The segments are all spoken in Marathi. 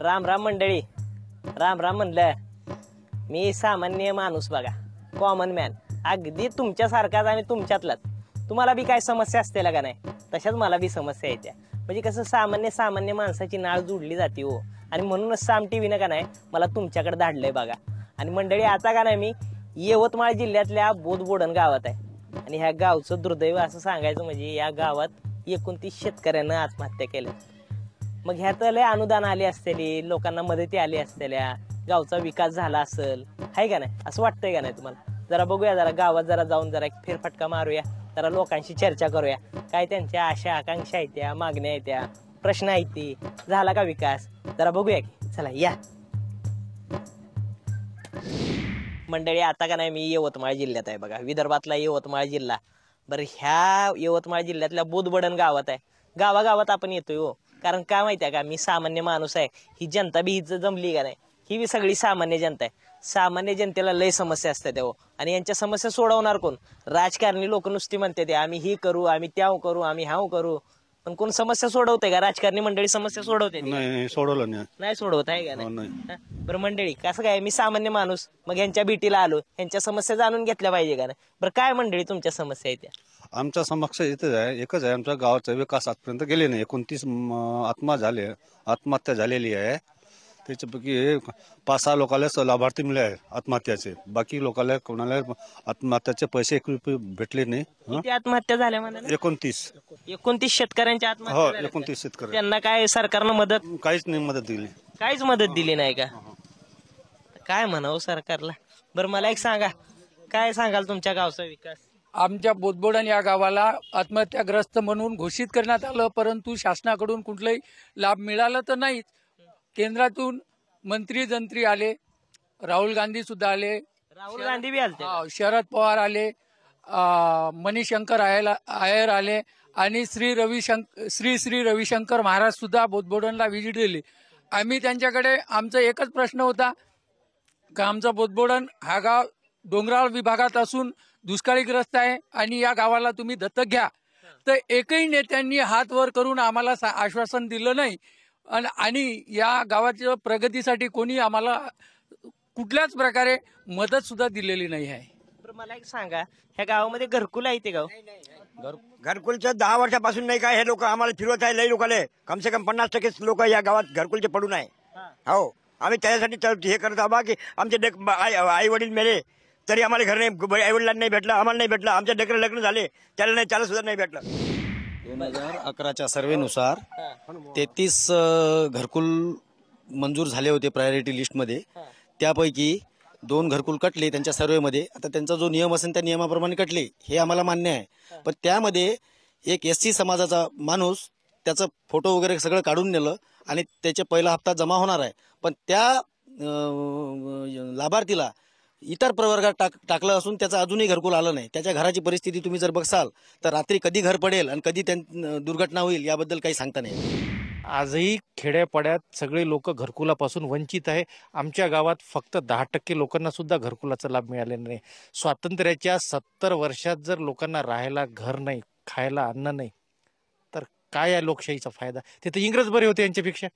राम राम मंडळी. राम राम म्हणलं. मी सामान्य माणूस बघा. कॉमन मॅन अगदी तुमच्यासारखाच आणि तुमच्यातलाच. तुम्हाला बी काय समस्या असतेला का नाही? तशाच मला बी समस्या येत्या. म्हणजे कसं सामान्य सामान्य माणसाची नाळ जुडली जाते हो. आणि म्हणूनच साम टी व्हीनं का नाही मला तुमच्याकडे धाडलंय बघा. आणि मंडळी आता का नाही मी यवतमाळ जिल्ह्यातल्या बोधबोडण गावात आहे. आणि ह्या गावचं दुर्दैव असं सांगायचं म्हणजे या गावात एकोणतीस शेतकऱ्यानं आत्महत्या केल्या मग ह्यात लय अनुदान आले असतेली लोकांना मदती आली असतेल्या गावचा विकास झाला असेल आहे का नाही? असं वाटतंय का नाही तुम्हाला? जरा बघूया जरा गावात जरा जाऊन जरा एक फेरफटका मारूया जरा लोकांशी चर्चा करूया. काय त्यांच्या आशा आकांक्षा आहेत त्या मागण्या आहेत त्या प्रश्न आहेत ती झाला का विकास? जरा बघूया की. चला या. मंडळी आता का नाही मी यवतमाळ जिल्ह्यात आहे बघा. विदर्भातला यवतमाळ जिल्हा. बरं ह्या यवतमाळ जिल्ह्यातल्या बोधबडण गावात आहे. गावागावात आपण येतोय हो. कारण काय माहिती आहे का मी सामान्य माणूस आहे. ही जनता बी हिच जमली का नाही? ही बी सगळी सामान्य जनता आहे. सामान्य जनतेला लय समस्या असतात हो. आणि यांच्या समस्या सोडवणार कोण? राजकारणी लोक नुसती म्हणते ते आम्ही ही करू आम्ही त्या करू आम्ही हाव करू. पण कोण समस्या सोडवते का? राजकारणी मंडळी समस्या सोडवते? नाही नाही, सोडवलं नाही. नाही सोडवत आहे का हो, नाही. नाही हा? बरं मंडळी कसं काय? मी सामान्य माणूस मग यांच्या भेटीला आलो. यांच्या समस्या जाणून घेतल्या पाहिजे का नाही? बरं काय मंडळी तुमच्या समस्या आहेत त्या? आमच्या समक्ष इथंच आहे. एकच आहे आमच्या गावाचा विकास आजपर्यंत गेले नाही. एकोणतीस म, आत्मा झाले आत्महत्या झालेली आहे. त्याच्यापैकी पाच सहा लोकांना लाभार्थी मिळाले आहे आत्महत्याचे. बाकी लोकांना कोणाला आत्महत्याचे पैसे एक रुपये भेटले नाही हं? किती आत्महत्या झाल्या म्हणाले? एकोणतीस. एकोणतीस शेतकऱ्यांच्या हो आत्महत्या झाल्या का? एकोणतीस शेतकरी त्यांना काय सरकारनं मदत? काहीच नाही मदत दिली. काहीच मदत दिली नाही का? काय म्हणावं सरकारला? बरं मला एक सांगा. काय सांगाल तुमच्या गावचा विकास? आमच्या बोदबोडण या गावाला आत्महत्याग्रस्त म्हणून घोषित करण्यात आलं परंतु शासनाकडून कुठलाही लाभ मिळाला तर नाहीच केंद्रातून मंत्री जंत्री आले राहुल गांधी सुद्धा आले राहुल गांधी बी आलते हा, शरद पवार आले अ, मणिशंकर आयला आयर आले आणि श्री रविशंकर श्री श्री रविशंकर महाराज सुद्धा बोदबोडणला व्हिजिट दिली. आम्ही त्यांच्याकडे आमचा एकच प्रश्न होता का आमचा बोदबोडण हा गाव डोंगराळ विभागात असून दुष्काळीग्रस्त आहे आणि या गावाला तुम्ही दत्तक घ्या. तर एकही नेत्यांनी हात वर करून आम्हाला सा- आश्वासन दिलं नाही. आणि या गावाच्या प्रगतीसाठी कोणी आम्हाला कुठल्याच प्रकारे मदत सुद्धा दिलेली नाही आहे. मला एक सांगा ह्या गावामध्ये घरकुल आहे ते गाव? घरकुलचं दहा वर्षापासून नाही का हे लोक आम्हाला फिरवत आहे लई लोकांना कम से कम पन्नास टक्के लोक या गावात घरकुलचे पडून आहे. हो. आम्ही त्याच्यासाठी तर हे करत आहोत की आमचे आई वडील मेले तरी आम्हाला घर नाही आई वडिलांना नाही भेटलं आम्हाला नाही भेटलं. आमच्या लेकरं लग्न झाले त्याला नाही त्याला सुद्धा नाही भेटलं. दोन हजार अकराच्या सर्वेनुसार तेहतीस घरकुल मंजूर झाले होते प्रायोरिटी लिस्टमध्ये त्यापैकी दोन घरकुल कटले त्यांच्या सर्वेमध्ये. आता त्यांचा जो नियम असेल त्या नियमाप्रमाणे कटले हे आम्हाला मान्य आहे. पण त्यामध्ये एक एस सी समाजाचा माणूस त्याचं फोटो वगैरे सगळं काढून नेलं आणि त्याचे पहिला हप्ता जमा होणार आहे. पण त्या लाभार्थीला इतर प्रवर्गात टाक टाकलं असून त्याचं अजूनही घरकुल आलं नाही. त्याच्या घराची परिस्थिती तुम्ही जर बघसाल तर रात्री कधी घर पडेल आणि कधी त्यां दुर्घटना होईल याबद्दल काही सांगता नाही. आजही खेड्यापाड्यात सगळे लोक घरकुलापासून वंचित आहे. आमच्या गावात फक्त दहा टक्के लोकांना सुद्धा घरकुलाचा लाभ मिळालेला नाही. स्वातंत्र्याच्या सत्तर वर्षात जर लोकांना राहायला घर नाही खायला अन्न नाही तर काय आहे लोकशाहीचा फायदा? ते तर इंग्रज बरे होते यांच्यापेक्षा.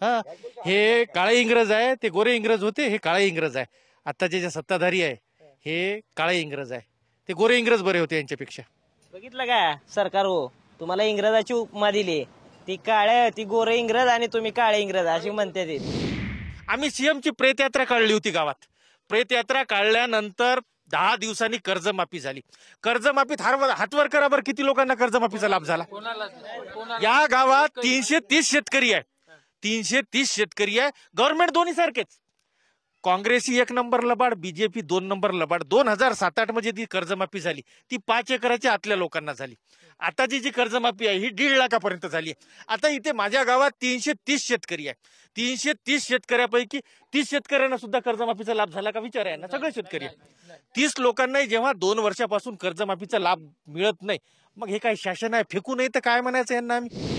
हा? हे काळे इंग्रज आहे ते गोरे इंग्रज होते हे काळे इंग्रज आहे. आत्ताचे जे सत्ताधारी आहे हे. काळे इंग्रज आहे. ते गोरे इंग्रज बरे होते यांच्यापेक्षा. बघितलं का? सरकार हो. तुम्हाला इंग्रजाची उपमा दिली. ती काळे ती गोरे इंग्रज आणि तुम्ही काळे इंग्रज अशी म्हणते ती. आम्ही सीएमची प्रेतयात्रा काढली होती गावात. प्रेतयात्रा काढल्यानंतर दहा दिवसांनी कर्जमाफी झाली. कर्जमाफीत हार हातवर करावर किती लोकांना कर्जमाफीचा लाभ झाला? या गावात तीनशे तीस शेतकरी आहे. तीनशे तीस शेतकरी आहे. गव्हर्नमेंट दोन्ही सारखेच. काँग्रेसी एक नंबर लबाड बीजेपी दोन नंबर लबाड. दोन हजार सात आठमध्ये ती कर्जमाफी झाली ती पाच एकराच्या आतल्या लोकांना झाली. आताची जी कर्जमाफी आहे ही दीड लाखापर्यंत झाली आहे. आता इथे माझ्या गावात तीनशे तीस शेतकरी आहे तीनशे तीस शेतकऱ्यापैकी तीस शेतकऱ्यांना सुद्धा कर्जमाफीचा लाभ झाला का विचार आहे ना? सगळे शेतकरी आहे. तीस लोकांनाही जेव्हा दोन वर्षापासून कर्जमाफीचा लाभ मिळत नाही मग हे काय शासन आहे फेकू नाही तर काय म्हणायचं यांना आम्ही?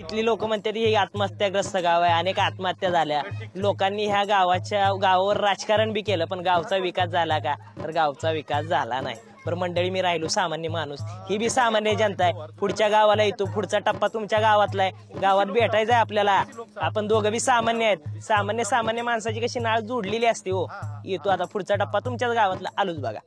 इथली लोक म्हणतात हे आत्महत्याग्रस्त गाव आहे. अनेक आत्महत्या झाल्या. लोकांनी ह्या गावाच्या गावावर राजकारण बी केलं पण गावचा विकास झाला का? तर गावचा विकास झाला नाही. बरं मंडळी मी राहिलो सामान्य माणूस. ही बी सामान्य जनता आहे. पुढच्या गावाला येतो. पुढचा टप्पा तुमच्या गावातला आहे. गावात भेटायचं आहे आपल्याला. आपण दोघं बी सामान्य आहेत. सामान्य सामान्य माणसाची कशी नाळ जोडलेली असते हो. येतो आता पुढचा टप्पा तुमच्याच गावातला. आलोच बघा.